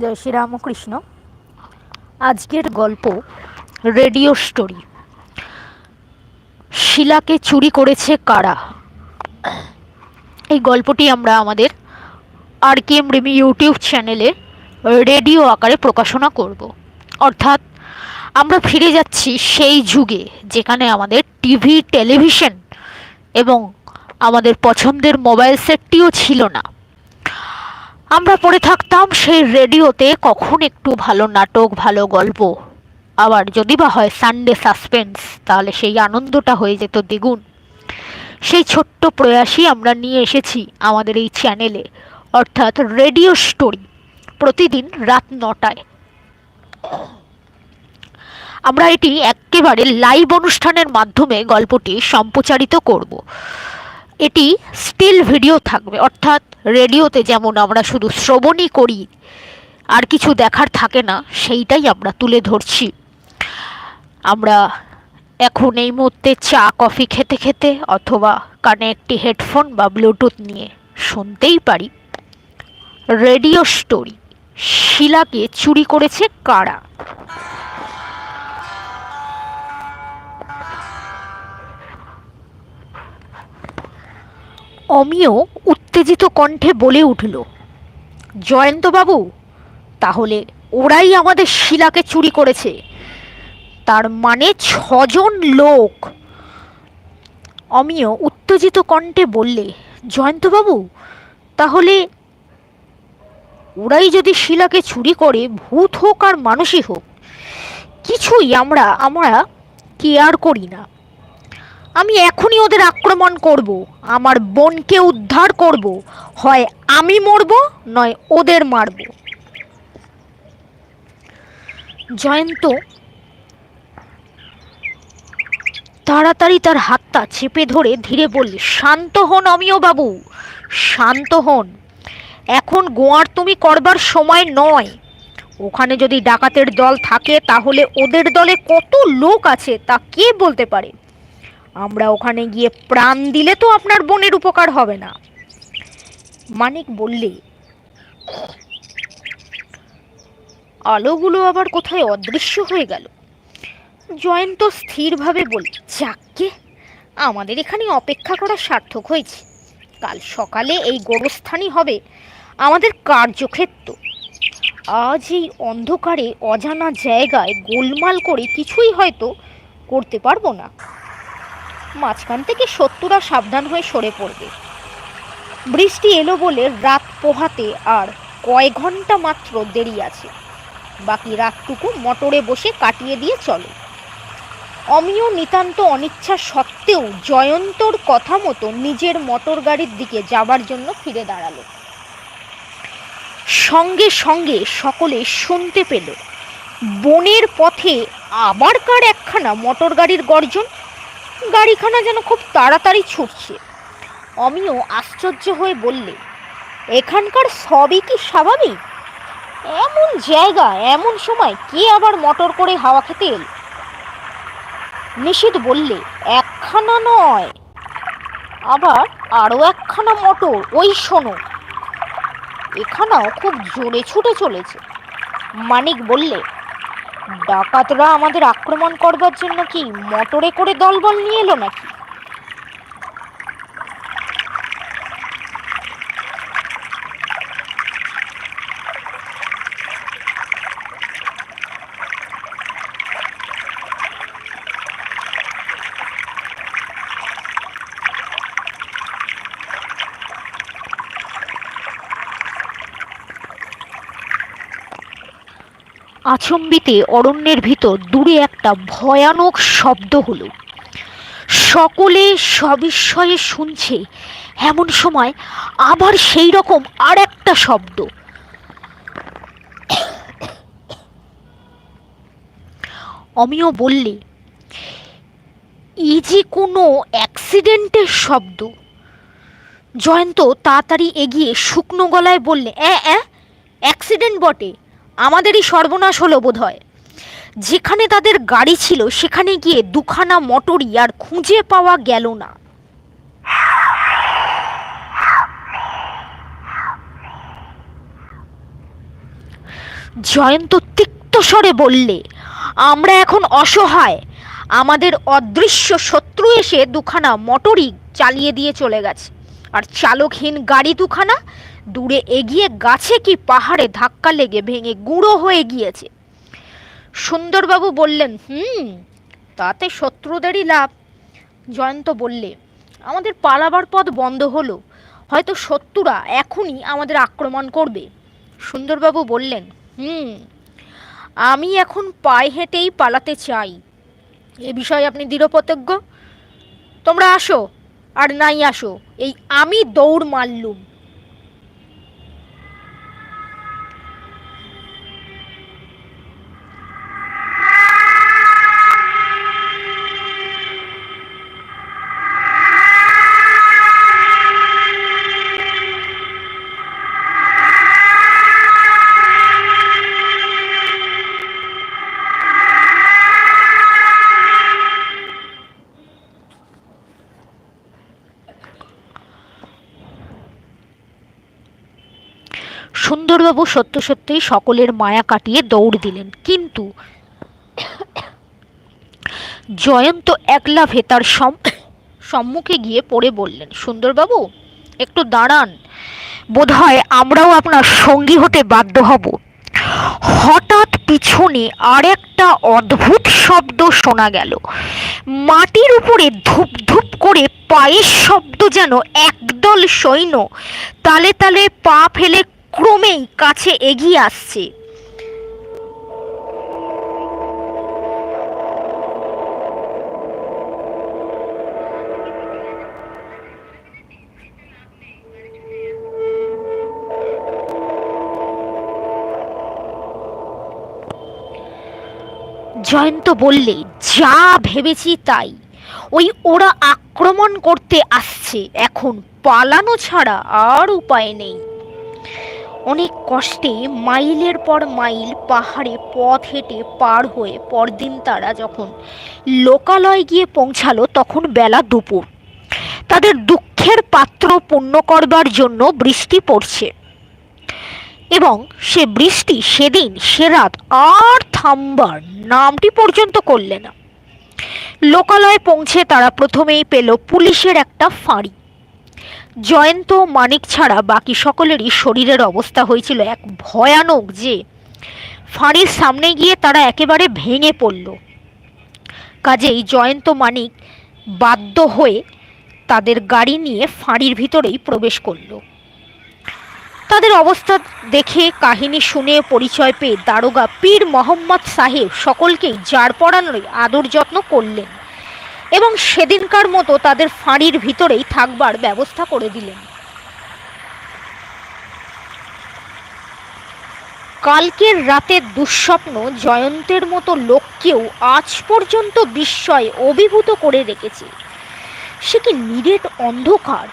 জয় শ্রীরামকৃষ্ণ। আজকের গল্প radio story. শিলাকে চুরি করেছে কারা? এই গল্পটি আমরা আমাদের আর কে এম রেমি ইউটিউব চ্যানেলে রেডিও আকারে প্রকাশনা করব। অর্থাৎ আমরা ফিরে যাচ্ছি সেই যুগে যেখানে আমাদের টিভি, টেলিভিশন এবং আমাদের পছন্দের মোবাইল সেটটিও ছিল না। আমরা পড়ে থাকতাম সেই রেডিওতে কখন একটু ভালো নাটক, ভালো গল্প। আবার যদি বা হয় সানডে সাসপেন্স তাহলে সেই আনন্দটা হয়ে যেত দ্বিগুণ। সেই ছোট্ট প্রয়াসই আমরা নিয়ে এসেছি আমাদের এই চ্যানেলে অর্থাৎ রেডিও স্টোরি প্রতিদিন রাত নটায়। আমরা এটি একেবারে লাইভ অনুষ্ঠানের মাধ্যমে গল্পটি সম্প্রচারিত করব। এটি স্টিল ভিডিও থাকবে, অর্থাৎ রেডিওতে যেমন আমরা শুধু শ্রবণই করি, আর কিছু দেখার থাকে না, সেইটাই আমরা তুলে ধরছি। আমরা এখন এই মুহূর্তে চা, কফি খেতে খেতে অথবা কানে একটি হেডফোন বা ব্লুটুথ নিয়ে শুনতেই পারি। রেডিও স্টোরি, শিলাকে চুরি করেছে কারা? অমিয় উত্তেজিত কণ্ঠে বলে উঠল, জয়ন্তবাবু, তাহলে ওরাই আমাদের শিলাকে চুরি করেছে। তার মানে ছজন লোক। অমিয় উত্তেজিত কণ্ঠে বললে, জয়ন্তবাবু, তাহলে ওরাই যদি শিলাকে চুরি করে, ভূত হোক আর মানুষই হোক, কিছুই আমরা আমরা কেয়ার করি না। আমি এখনই ওদের আক্রমণ করব। আমার বোনকে উদ্ধার করব। হয় আমি মরব, নয় ওদের মারব। জয়ন্ত তাড়াতাড়ি তার হাতটা চেপে ধরে ধীরে বললে, শান্ত হন অমিয় বাবু, শান্ত হন। এখন গোয়ার তুমি করবার সময় নয়। ওখানে যদি ডাকাতের দল থাকে, তাহলে ওদের দলে কত লোক আছে তা কে বলতে পারে? আমরা ওখানে গিয়ে প্রাণ দিলে তো আপনার বোনের উপকার হবে না। মানিক বললে, আলোগুলো আবার কোথায় অদৃশ্য হয়ে গেল? জয়ন্ত স্থিরভাবে বলল যাককে আমাদের এখানে অপেক্ষা করা সার্থক হয়েছে। কাল সকালে এই গোরস্থানই হবে আমাদের কার্যক্ষেত্র। আজ এই অন্ধকারে অজানা জায়গায় গোলমাল করে কিছুই হয়তো করতে পারব না। মাঝখান থেকে শত্রুরা সাবধান হয়ে সরে পড়বে। বৃষ্টি এলো বলে রাত পোহাতে আর কয় ঘণ্টা মাত্র দেরি আছে। বাকি রাতটুকু মোটরে বসে কাটিয়ে দিয়ে চলো। অমিয় নিতান্ত অনিচ্ছা সত্ত্বেও জয়ন্তর কথা মতো নিজের মোটর গাড়ির দিকে যাবার জন্য ফিরে দাঁড়াল। সঙ্গে সঙ্গে সকলে শুনতে পেল, বনের পথে আবার কার একখানা মোটর গাড়ির গর্জন? গাড়িখানা যেন খুব তাড়াতাড়ি ছুটছে। অমিও আশ্চর্য হয়ে বললে, এখানকার সবই কি স্বাভাবিক? এমন জায়গা, এমন সময় কে আবার মোটর করে হাওয়া খেতে এল? নিশীত বললে, একখানা নয়, আবার আরও একখানা মোটর, ওই শোনো। এখানেও খুব জোরে ছুটে চলেছে। মানিক বললে ডাকাতরা আমাদের আক্রমণ করবার জন্য কি মোটরে করে দলবল নিয়ে এলো নাকি? আচম্বিতে অরণ্যের ভিতর দূরে একটা ভয়ানক শব্দ হলো। সকলে সবিস্ময়ে শুনছে, এমন সময় আবার সেই রকম আর একটা শব্দ। অমিয় বললে এই যে কোনো অ্যাক্সিডেন্টের শব্দ। জয়ন্ত তাড়াতাড়ি এগিয়ে শুকনো গলায় বললে অ্যাঁ অ্যাঁ অ্যাক্সিডেন্ট বটে। আমাদেরই সর্বনাশ হলো বোধ হয় যেখানে তাদের গাড়ি ছিল, সেখানে গিয়ে দুখানা মোটরই আর খুঁজে পাওয়া গেল না। জয়ন্ত তিক্ত স্বরে বললে, আমরা এখন অসহায়। আমাদের অদৃশ্য শত্রু এসে দুখানা মোটরই চালিয়ে দিয়ে চলে গেছে। আর চালকহীন গাড়ি দুখানা দূরে এগিয়ে গাছে কি পাহাড়ে ধাক্কা লেগে ভেঙে গুঁড়ো হয়ে গিয়েছে। সুন্দরবাবু বললেন, হুম, তাতে শত্রুদেরই লাভ। জয়ন্ত বললে, আমাদের পালাবার পথ বন্ধ হলো। হয়তো শত্রুরা এখনই আমাদের আক্রমণ করবে। সুন্দরবাবু বললেন, হুম, আমি এখন পায়ে হেঁটেই পালাতে চাই। এ বিষয়ে আপনি দৃঢ়প্রতিজ্ঞ তোমরা আসো, আর নাই আসো, এই আমি দৌড় মারলুম। সুন্দরবাবু সত্য সত্যিই সকলের মায়া কাটিয়ে দৌড় দিলেন। কিন্তু জয়ন্ত একলা ভেতার সম- সম্মুখে গিয়ে পড়ে বললেন, সুন্দরবাবু, একটু দাঁড়ান। বোধহয় আমরাও আপনার সঙ্গী হতে বাধ্য হব। হঠাৎ পিছনে আরেকটা অদ্ভুত শব্দ শোনা গেল। মাটির উপরে ধূপ ধূপ করে পায়ের শব্দ যেন একদল সৈন্য তালে তালে পা ফেলে ক্রমেই কাছে এগিয়ে আসছে। জয়ন্ত বললে, যা ভেবেছি তাই। ওই ওরা আক্রমণ করতে আসছে। এখন পালানো ছাড়া আর উপায় নেই। অনেক কষ্টে মাইলের পর মাইল পাহাড়ে পথ হেঁটে পার হয়ে পরদিন তারা যখন লোকালয় গিয়ে পৌঁছালো, তখন বেলা দুপুর। তাদের দুঃখের পাত্র পূর্ণ করবার জন্য বৃষ্টি পড়ছে। এবং সে বৃষ্টি সেদিন, সে রাত আর থামবার নামটি পর্যন্ত করলে না। লোকালয়ে পৌঁছে তারা প্রথমেই পেল পুলিশের একটা ফাঁড়ি। জয়ন্ত মানিক ছাড়া বাকি সকলেরই শরীরের অবস্থা হয়েছিল এক ভয়ানক যে ফাঁড়ির সামনে গিয়ে তারা একেবারে ভেঙে পড়ল। কাজেই জয়ন্ত মানিক বাধ্য হয়ে তাদের গাড়ি নিয়ে ফাঁড়ির ভিতরেই প্রবেশ করল। তাদের অবস্থা দেখে কাহিনী শুনে পরিচয় পেয়ে দারোগা পীর মোহাম্মদ সাহেব সকলকেই জার পড়ানোর আদর যত্ন করলেন। এবং সেদিনকার মতো তাদের ফাঁড়ির ভিতরেই থাকবার ব্যবস্থা করে দিলেন। কালকের রাতের দুঃস্বপ্ন জয়ন্তের মতো লোককেও আজ পর্যন্ত বিস্ময়ে অভিভূত করে রেখেছে। সে কি নিরেট অন্ধকার,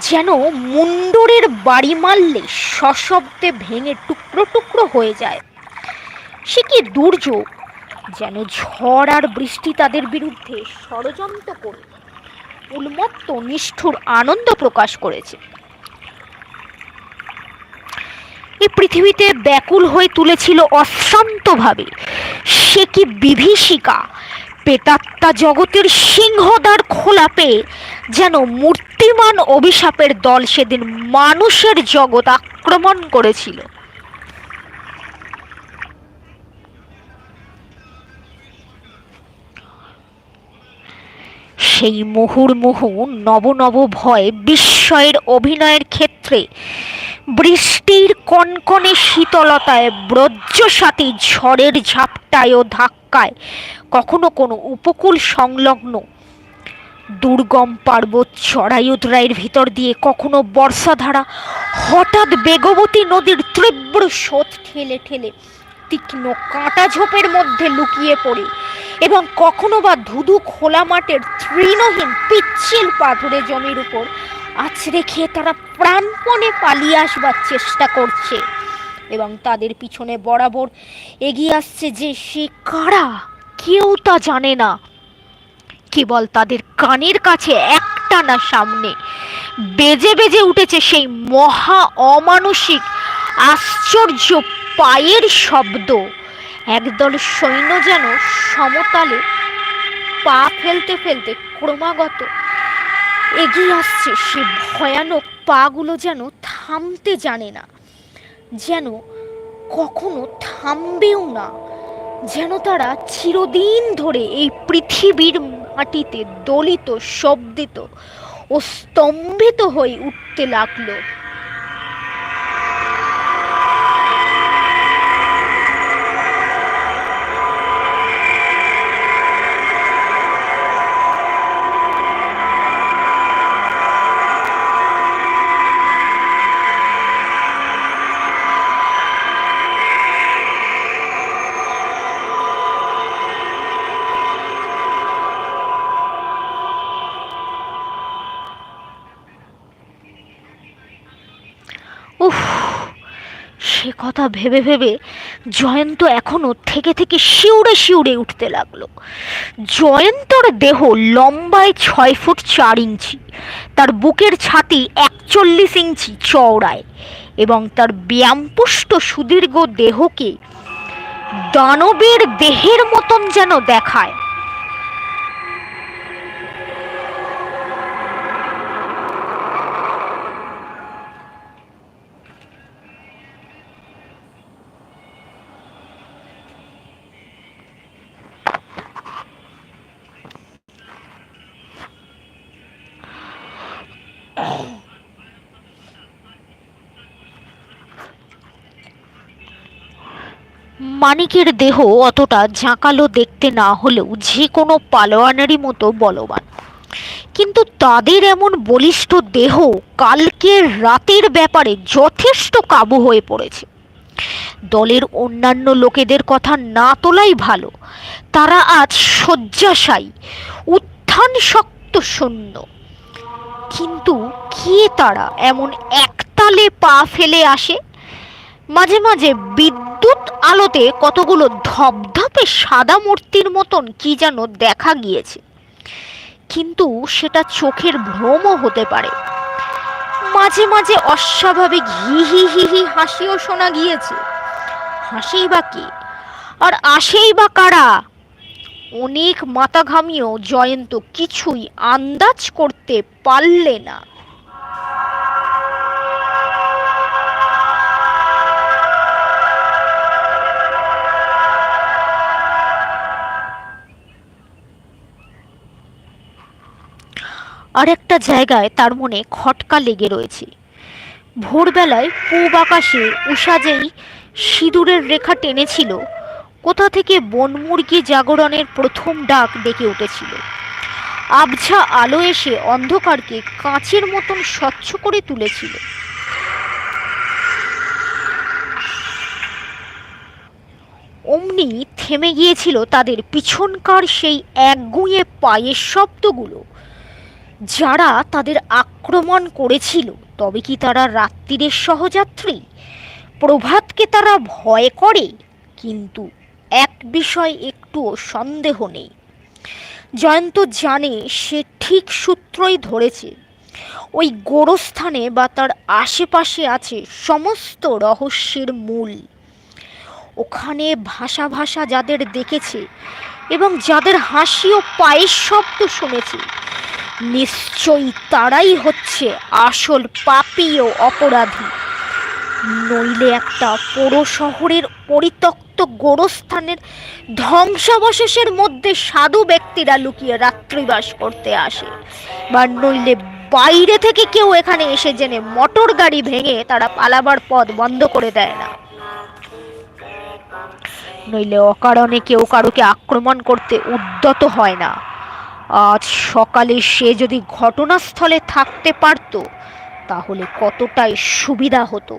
যেন মুন্ডরের বাড়ি মারলে সশব্দে ভেঙে টুকরো টুকরো হয়ে যায়। সে কি দুর্যোগ যেন ঝড় আর বৃষ্টি তাদের বিরুদ্ধে ষড়যন্ত্র করে। উন্মত্ত নিষ্ঠুর আনন্দ প্রকাশ করেছে। এই পৃথিবীতে ব্যাকুল হয়ে তুলেছিল অশান্তভাবে সে কি বিভীষিকা? পেটাত্তা জগতের সিংহদ্বার খোলা পেয়ে যেন মূর্তিমান অভিশাপের দল সেদিন মানুষের জগৎ আক্রমণ করেছিল। সেই মুহুর্মুহু নব নব ভয় বিস্ময়ের অভিনয়ের ক্ষেত্রে বৃষ্টির কনকনে শীতলতায় ব্রজ্যসাথী ঝড়ের ঝাপটায় ও ধাক্কায় কখনো কোনো উপকূল সংলগ্ন দুর্গম পার্বত চড়াইউদ্রাইয়ের ভিতর দিয়ে কখনো বর্ষাধারা হঠাৎ বেগবতী নদীর তীব্র স্রোত ঠেলে ঠেলে তীক্ষ্ণ কাঁটা ঝোপের মধ্যে লুকিয়ে পড়ে এবং কখনো বা ধুধু খোলা মাঠের তৃণহীন পিচ্ছিল পাথুরে জমির উপর আছড়ে খেয়ে তারা প্রাণপণে পালিয়ে আসবার চেষ্টা করছে এবং তাদের পিছনে বরাবর এগিয়ে আসছে যে সে কারা? কেউ তা জানে না। কেবল তাদের কানের কাছে একটা না সামনে বেজে বেজে উঠেছে সেই মহা অমানসিক, আশ্চর্য পায়ের শব্দ। একদল সৈন্য যেন সমতালে পা ফেলতে ফেলতে ক্রমাগত এগিয়ে আসছে। সে ভয়ানক পাগুলো যেন থামতে জানে না, যেন কখনো থামবেও না, যেন তারা চিরদিন ধরে এই পৃথিবীর মাটিতে দলিত, শব্দিত ও স্তম্ভিত হয়ে উঠতে লাগল। উফ, সে কথা ভেবে ভেবে জয়ন্ত এখনও থেকে থেকে শিউরে শিউরে উঠতে লাগল। জয়ন্তর দেহ লম্বায় ছয় ফুট চার ইঞ্চি, তার বুকের ছাতি একচল্লিশ ইঞ্চি চওড়ায় এবং তার ব্যায়ামপুষ্ট সুদীর্ঘ দেহকে দানবের দেহের মতন যেন দেখায়। মানিকের দেহ অতটা ঝাঁকালো দেখতে না হলেও যে কোনো পালোয়ানেরই মতো বলবান। কিন্তু তাদের এমন বলিষ্ঠ দেহ কালকের রাতের ব্যাপারে যথেষ্ট কাবু হয়ে পড়েছে। দলের অন্যান্য লোকেদের কথা না তোলাই ভালো, তারা আজ শয্যাশায়ী, উত্থান শক্ত শূন্য কিন্তু কে তারা এমন একতালে পা ফেলে আসে? মাঝে মাঝে বিদ্যুৎ আলোতে কতগুলো ধপধপে সাদা মূর্তির মতন কি যেন দেখা গিয়েছে। কিন্তু সেটা চোখের ভ্রমও হতে পারে। মাঝে মাঝে অস্বাভাবিক হি হি হি হি হাসিও শোনা গিয়েছে। হাসেই বা কি? আর আসেই বা কারা? অনেক মাথা ঘামিয়েও জয়ন্ত কিছুই আন্দাজ করতে পারলে না। আর একটা জায়গায় তার মনে খটকা লেগে রয়েছে। ভোরবেলায় পূব আকাশে উষা যেই সিঁদুরের রেখা টেনেছিল, কোথা থেকে বনমুরগি জাগরণের প্রথম ডাক ডেকে উঠেছিল। আবঝা আলো এসে অন্ধকারকে কাঁচের মতন স্বচ্ছ করে তুলেছিল। অমনি থেমে গিয়েছিল তাদের পিছনকার সেই একগুঁয়ে পায়ের শব্দগুলো। যারা তাদের আক্রমণ করেছিল, তবে কি তারা রাত্রিরের সহযাত্রী? প্রভাতকে তারা ভয় করে, কিন্তু এক বিষয় একটুও সন্দেহ নেই। জয়ন্ত জানে সে ঠিক সূত্রই ধরেছে। ওই গোরস্থানে বা তার আশেপাশে আছে সমস্ত রহস্যের মূল। ওখানে ভাষা ভাষা যাদের দেখেছে এবং যাদের হাসি ও পায়ের শব্দ শুনেছে। নিশ্চয়ই তারাই হচ্ছে আসল পাপী ও অপরাধী। নইলে একটা পৌর শহরের পরিত্যক্ত গোরস্থানের ধ্বংসাবশেষের মধ্যে সাধু ব্যক্তিরা লুকিয়ে রাত্রিবাস করতে আসে। বা নইলে বাইরে থেকে কেউ এখানে এসে জেনে মোটর গাড়ি ভেঙে তারা পালাবার পথ বন্ধ করে দেয় না। নইলে অকারণে কেউ কারোকে আক্রমণ করতে উদ্যত হয় না। আজ সকালে সে যদি ঘটনাস্থলে থাকতে পারত তাহলে কতটাই সুবিধা হতো।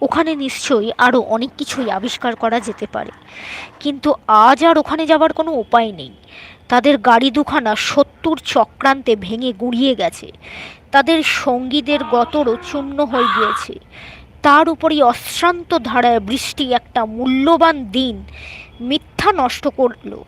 ওখানে নিশ্চয়ই আরও অনেক কিছুই আবিষ্কার করা যেতে পারে। কিন্তু আজ আর ওখানে যাবার কোনো উপায় নেই। তাদের গাড়ি দুখানা সত্তর চক্রান্তে ভেঙে গুড়িয়ে গেছে। তাদের সঙ্গীদের গতরও চূর্ণ হয়ে গিয়েছে। তার উপরই অশ্রান্ত ধারায় বৃষ্টি একটা মূল্যবান দিন মিথ্যা নষ্ট করল।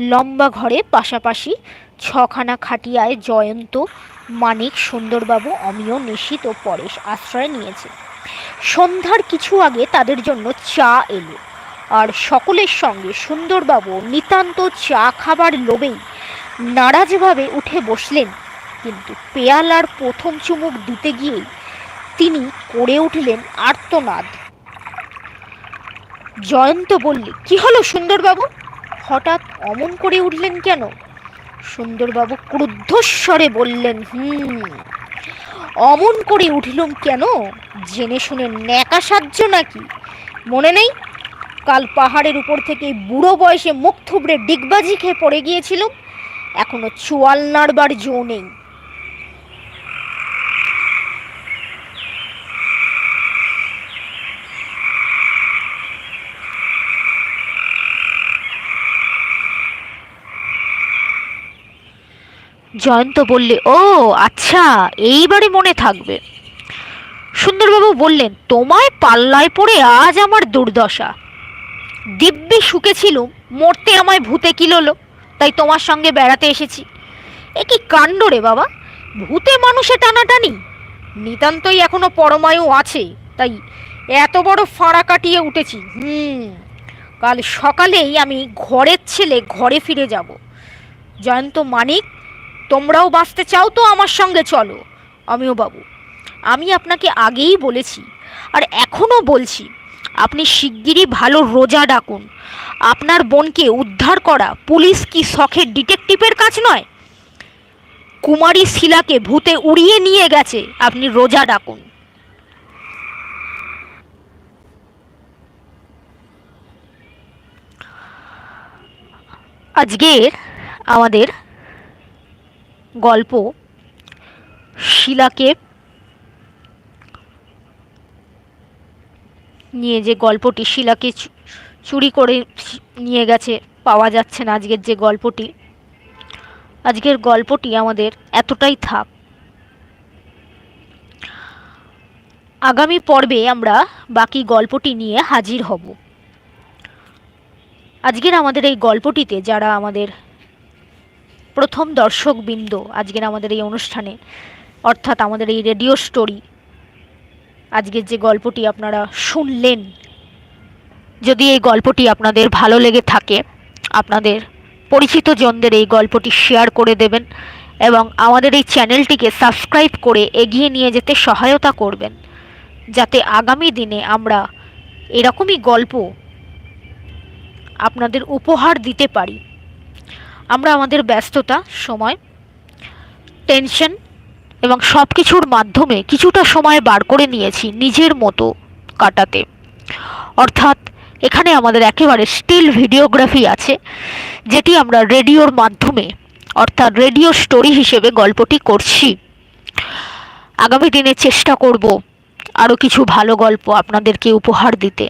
লম্বা ঘরে পাশাপাশি ছখানা খাটিয়ায় জয়ন্ত মানিক, সুন্দরবাবু অমিয় নিশিত ও পরেশ আশ্রয় নিয়েছে। সন্ধ্যার কিছু আগে তাদের জন্য চা এলো। আর সকলের সঙ্গে সুন্দরবাবু নিতান্ত চা খাবার লোভেই নারাজভাবে উঠে বসলেন, কিন্তু পেয়ালার প্রথম চুমুক দিতে গিয়েই তিনি করে উঠলেন আর্তনাদ। জয়ন্ত বললে, কি হলো সুন্দরবাবু? হঠাৎ অমন করে উঠলেন কেন? সুন্দরবাবু ক্রুদ্ধস্বরে বললেন, হুম, অমন করে উঠিলুম কেন? জেনে শুনে ন্যাকা সাহায্য নাকি? মনে নেই? কাল পাহাড়ের উপর থেকে বুড়ো বয়সে মুখ থুবড়ে ডিগবাজি খেয়ে পড়ে গিয়েছিলাম? এখনও চুয়াল নাড়বার জো নেই। জয়ন্ত বললে, ও আচ্ছা এইবারে মনে থাকবে। সুন্দরবাবু বললেন, তোমায় পাল্লায় পড়ে আজ আমার দুর্দশা। দিব্যি শুকেছিলুম মরতে আমায় ভূতে কিলোলো তাই তোমার সঙ্গে বেড়াতে এসেছি। এ কি কাণ্ড রে বাবা! ভূতে মানুষে টানাটানি। নিতান্তই এখনও পরমায়ু আছে, তাই এত বড় ফাঁড়া কাটিয়ে উঠেছি। হুম, কাল সকালেই আমি ঘরের ছেলে ঘরে ফিরে যাব। জয়ন্ত মানিক তোমরাও বাঁচতে চাও তো আমার সঙ্গে চলো। আমিও বাবু, আমি আপনাকে আগেই বলেছি আর এখনও বলছি, আপনি শিগগিরই ভালো রোজা ডাকুন। আপনার বোনকে উদ্ধার করা পুলিশ কি শখের ডিটেকটিভের কাজ নয়? কুমারী শিলাকে ভূতে উড়িয়ে নিয়ে গেছে, আপনি রোজা ডাকুন। আজকের আমাদের গল্প শিলাকে নিয়ে যে গল্পটি শিলাকে চুরি করে নিয়ে গেছে, পাওয়া যাচ্ছে না আজকের যে গল্পটি। আজকের গল্পটি আমাদের এতটাই থাক। আগামী পর্বে আমরা বাকি গল্পটি নিয়ে হাজির হব। আজকের আমাদের এই গল্পটিতে যারা আমাদের প্রথম দর্শকবৃন্দ আজকের আমাদের এই অনুষ্ঠানে, অর্থাৎ আমাদের এই রেডিও স্টোরি। আজকের যে গল্পটি আপনারা শুনলেন, যদি এই গল্পটি আপনাদের ভালো লেগে থাকে, আপনাদের পরিচিত জনদের এই গল্পটি শেয়ার করে দেবেন এবং আমাদের এই চ্যানেলটিকে সাবস্ক্রাইব করে এগিয়ে নিয়ে যেতে সহায়তা করবেন, যাতে আগামী দিনে আমরা এরকমই গল্প আপনাদের উপহার দিতে পারি। আমরা আমাদের ব্যস্ততা, সময় টেনশন এবং সব কিছুর মাধ্যমে কিছুটা সময় বার করে নিয়েছি নিজের মতো কাটাতে। অর্থাৎ এখানে আমাদের একেবারে স্টিল ভিডিওগ্রাফি আছে, যেটি আমরা রেডিওর মাধ্যমে, অর্থাৎ রেডিও স্টোরি হিসেবে গল্পটি করছি। আগামী দিনে চেষ্টা করব আরও কিছু ভালো গল্প আপনাদেরকে উপহার দিতে।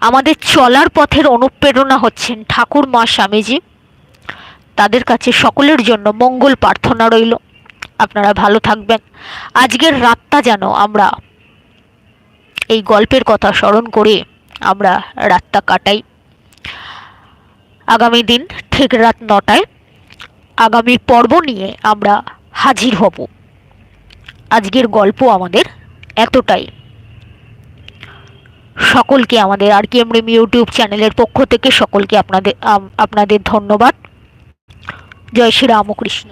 আমাদের চলার পথের অনুপ্রেরণা হচ্ছেন ঠাকুর মা স্বামীজি। তাদের কাছে সকলের জন্য মঙ্গল প্রার্থনা রইল। আপনারা ভালো থাকবেন। আজকের রাতটা যেন আমরা এই গল্পের কথা স্মরণ করে আমরা রাতটা কাটাই। আগামী দিন ঠিক রাত নটায় আগামী পর্ব নিয়ে আমরা হাজির হব। আজকের গল্প আমাদের এতটাই। সকলকে আমাদের আর কি এম ইউটিউব চ্যানেলের পক্ষ থেকে সকলকে আপনাদের আপনাদের ধন্যবাদ। জয় শ্রী রামকৃষ্ণ